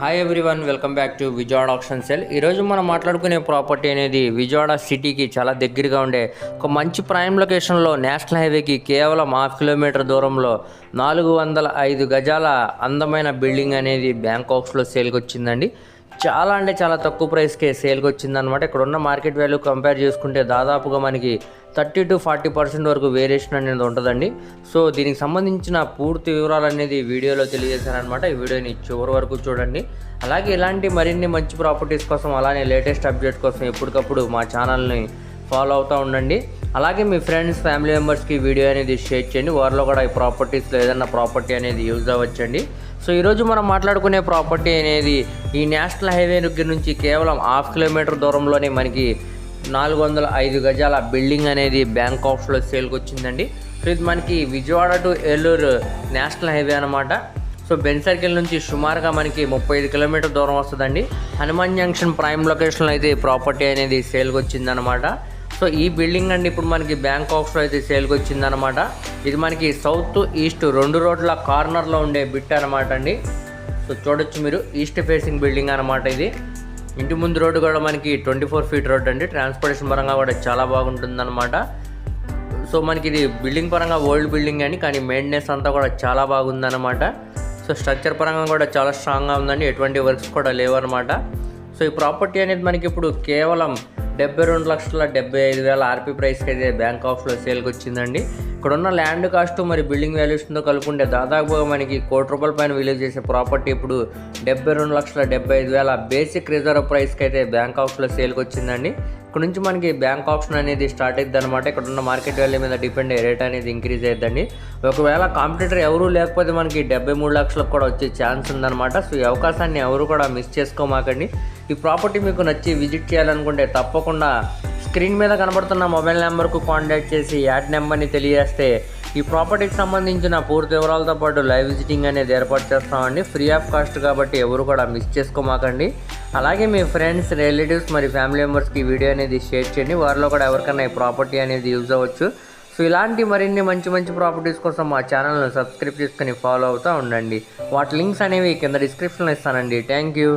Hi everyone welcome back to Vijayawada option cell ఈరోజు మనం మాట్లాడుకునే ప్రాపర్టీ అనేది విజయవాడ సిటీకి చాలా దగ్గరగా ఉండే ఒక మంచి ప్రైమ్ లొకేషన్లో నేషనల్ హైవేకి కేవలం హాఫ్ కిలోమీటర్ దూరంలో నాలుగు వందల ఐదు గజాల అందమైన బిల్డింగ్ అనేది బ్యాంకాక్స్లో సేల్కి వచ్చిందండి. చాలా అంటే చాలా తక్కువ ప్రైస్కే సేల్కి వచ్చిందనమాట ఇక్కడ ఉన్న మార్కెట్ వాల్యూ కంపేర్ చేసుకుంటే దాదాపుగా మనకి థర్టీ టు ఫార్టీ పర్సెంట్ వరకు వేరియేషన్ అనేది ఉంటుందండి. సో దీనికి సంబంధించిన పూర్తి వివరాలు అనేది వీడియోలో తెలియజేశానమాట ఈ వీడియోని చివరి వరకు చూడండి. అలాగే ఇలాంటి మరిన్ని మంచి ప్రాపర్టీస్ కోసం అలానే లేటెస్ట్ అప్డేట్ కోసం ఎప్పటికప్పుడు మా ఛానల్ని ఫాలో అవుతూ ఉండండి. అలాగే మీ ఫ్రెండ్స్ ఫ్యామిలీ మెంబర్స్కి వీడియో అనేది షేర్ చేయండి. వారిలో కూడా ఈ ప్రాపర్టీస్లో ఏదైనా ప్రాపర్టీ అనేది యూజ్ అవ్వచ్చండి. సో ఈరోజు మనం మాట్లాడుకునే ప్రాపర్టీ అనేది ఈ నేషనల్ హైవే దగ్గర నుంచి కేవలం హాఫ్ కిలోమీటర్ దూరంలోనే మనకి నాలుగు వందల ఐదు గజాల బిల్డింగ్ అనేది బ్యాంకాక్స్లో సేల్కి వచ్చిందండి. సో ఇది మనకి Vijayawada to Eluru national highway అనమాట సో బెన్ సర్కిల్ నుంచి సుమారుగా మనకి ముప్పై ఐదు కిలోమీటర్ దూరం వస్తుందండి. హనుమాన్ జంక్షన్ ప్రైమ్ లొకేషన్లో అయితే ఈ ప్రాపర్టీ అనేది సేల్కి వచ్చిందనమాట సో ఈ బిల్డింగ్ అండి ఇప్పుడు మనకి బ్యాంకాక్స్లో అయితే సేల్కి వచ్చిందనమాట. ఇది మనకి సౌత్ ఈస్ట్ రెండు రోడ్ల కార్నర్లో ఉండే బిట్ అనమాట అండి. సో చూడొచ్చు మీరు ఈస్ట్ ఫేసింగ్ బిల్డింగ్ అనమాట ఇది. ఇంటి ముందు రోడ్డు కూడా మనకి ట్వంటీ ఫోర్ ఫీట్ రోడ్ అండి. ట్రాన్స్పోర్టేషన్ పరంగా కూడా చాలా బాగుంటుందన్నమాట సో మనకి ఇది బిల్డింగ్ పరంగా ఓల్డ్ బిల్డింగ్ అని కానీ మెయింటెనెన్స్ అంతా కూడా చాలా బాగుందన్నమాట సో స్ట్రక్చర్ పరంగా కూడా చాలా స్ట్రాంగ్గా ఉందండి. ఎటువంటి వర్క్స్ కూడా లేవన్నమాట సో ఈ ప్రాపర్టీ అనేది మనకి ఇప్పుడు కేవలం డెబ్బై రెండు లక్షల డెబ్బై ఐదు వేల ఆర్పీ ప్రైస్కి అయితే బ్యాంక్ ఆఫ్లో సేల్కి వచ్చిందండి ఇక్కడున్న ల్యాండ్ కాస్ట్ మరి బిల్డింగ్ వాల్యూస్తో కలుపుకుంటే దాదాపుగా మనకి కోటి రూపాయల పైన విలువ చేసే ప్రాపర్టీ ఇప్పుడు డెబ్బై రెండు లక్షల డెబ్బై ఐదు వేల బేసిక్ రిజర్వ్ ప్రైస్కి అయితే బ్యాంక్ ఆఫ్లో సేల్కి వచ్చిందండి. ఇక్కడ నుంచి మనకి బ్యాంక్ ఆప్షన్ అనేది స్టార్ట్ అవుతుంది అనమాట ఇక్కడ ఉన్న మార్కెట్ వాల్యూ మీద డిపెండ్ అయ్యే రేట్ అనేది ఇంక్రీజ్ అవుతుందండి ఒకవేళ కాంపిటీటర్ ఎవరు లేకపోతే మనకి డెబ్బై మూడు లక్షలకు కూడా వచ్చే ఛాన్స్ ఉందన్నమాట. సో ఈ అవకాశాన్ని ఎవరు కూడా మిస్ చేసుకోమాకండి. ఈ ప్రాపర్టీ మీకు నచ్చి విజిట్ చేయాలనుకుంటే తప్పకుండా స్క్రీన్ మీద కనబడుతున్న మొబైల్ నెంబర్కు కాంటాక్ట్ చేసి యాడ్ నెంబర్ని తెలియజేస్తే ఈ ప్రాపర్టీకి సంబంధించిన పూర్తి వివరాలతో పాటు లైవ్ విజిటింగ్ అనేది ఏర్పాటు చేస్తామండి. ఫ్రీ ఆఫ్ కాస్ట్ కాబట్టి ఎవరు కూడా మిస్ చేసుకోమాకండి. అలాగే మీ ఫ్రెండ్స్ రిలేటివ్స్ మరి ఫ్యామిలీ మెంబర్స్కి వీడియో అనేది షేర్ చేయండి. వారిలో కూడా ఎవరికైనా ఈ ప్రాపర్టీ అనేది యూజ్ అవ్వచ్చు. సో ఇలాంటి మరిన్ని మంచి మంచి ప్రాపర్టీస్ కోసం మా ఛానల్ను సబ్స్క్రైబ్ చేసుకుని ఫాలో అవుతూ ఉండండి. వాటి లింక్స్ అనేవి కింద డిస్క్రిప్షన్లో ఇస్తానండి. Thank you.